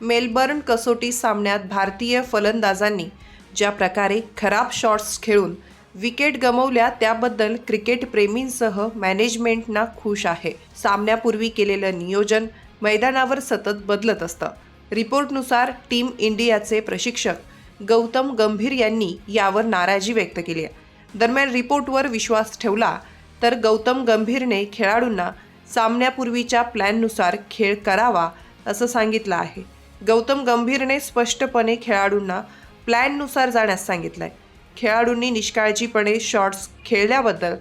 Melbourne कसोटी सामन्यात भारतीय फलंदाजांनी ज्या प्रकारे खराब शॉट्स खेळून विकेट गमवल्या त्याबद्दल क्रिकेटप्रेमींसह मॅनेजमेंटना खुश आहे. सामन्यापूर्वी केलेलं नियोजन मैदानावर सतत बदलत असतं. रिपोर्टनुसार टीम इंडियाचे प्रशिक्षक गौतम गंभीर यांनी यावर नाराजी व्यक्त केली आहे. दरम्यान रिपोर्टवर विश्वास ठेवला तर गौतम गंभीरने खेळाडूंना सामन्यापूर्वीच्या प्लॅननुसार खेळ करावा असं सांगितलं आहे. गौतम गंभीरने स्पष्टपणे खेळाडूंना प्लॅननुसार जाण्यास सांगितलंय. खेळाडूंनी निष्काळजीपणे शॉट्स खेळल्याबद्दल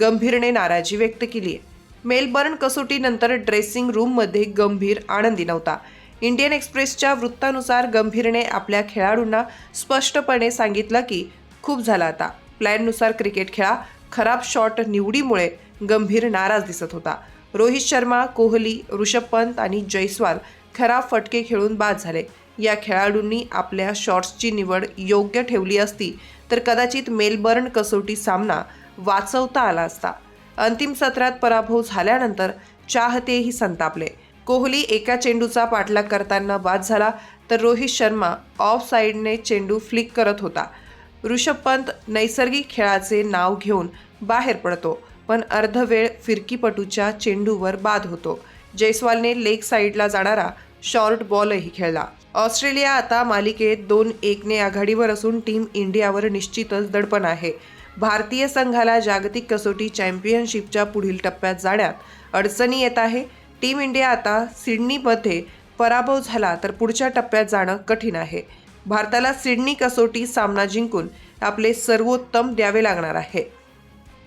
गंभीरने नाराजी व्यक्त केली आहे मेलबर्न कसोटीनंतर ड्रेसिंग रूममध्ये गंभीर आनंदी नव्हता. इंडियन एक्सप्रेसच्या वृत्तानुसार गंभीरने आपल्या खेळाडूंना स्पष्टपणे सांगितलं की खूप झाला आता. प्लॅननुसार क्रिकेट खेळा. खराब शॉट निवडीमुळे गंभीर नाराज दिसत होता. रोहित शर्मा कोहली ऋषभ पंत आणि जयस्वाल खराब फटके खेळून बाद झाले. या खेळाडूंनी आपल्या शॉट्सची निवड योग्य ठेवली असती तर कदाचित मेलबर्न कसोटी सामना वाचवता आला असता. अंतिम सत्रात पराभव झाल्यानंतर चाहतेही संतापले. कोहली एका चेंडूचा पाठलाग करताना बाद झाला तर रोहित शर्मा ऑफ साईडने चेंडू फ्लिक करत होता. ऋषभ पंत नैसर्गिक खेळाचे नाव घेऊन बाहेर पडतो पण अर्धवेळ फिरकीपटूच्या चेंडूवर बाद होतो. जयस्वालने लेग साईडला जाणारा शॉर्ट बॉलही खेळला. ऑस्ट्रेलिया आता मालिकेत दोन एकने आघाडीवर असून टीम इंडियावर निश्चितच दडपण आहे. भारतीय संघाला जागतिक कसोटी चॅम्पियनशिपच्या पुढील टप्प्यात जाण्यात अडचणी येत आहे. टीम इंडिया आता सिडनीमध्ये पराभव झाला तर पुढच्या टप्प्यात जाणं कठीण आहे. भारताला सिडनी कसोटी सामना जिंकून आपले सर्वोत्तम द्यावे लागणार आहे.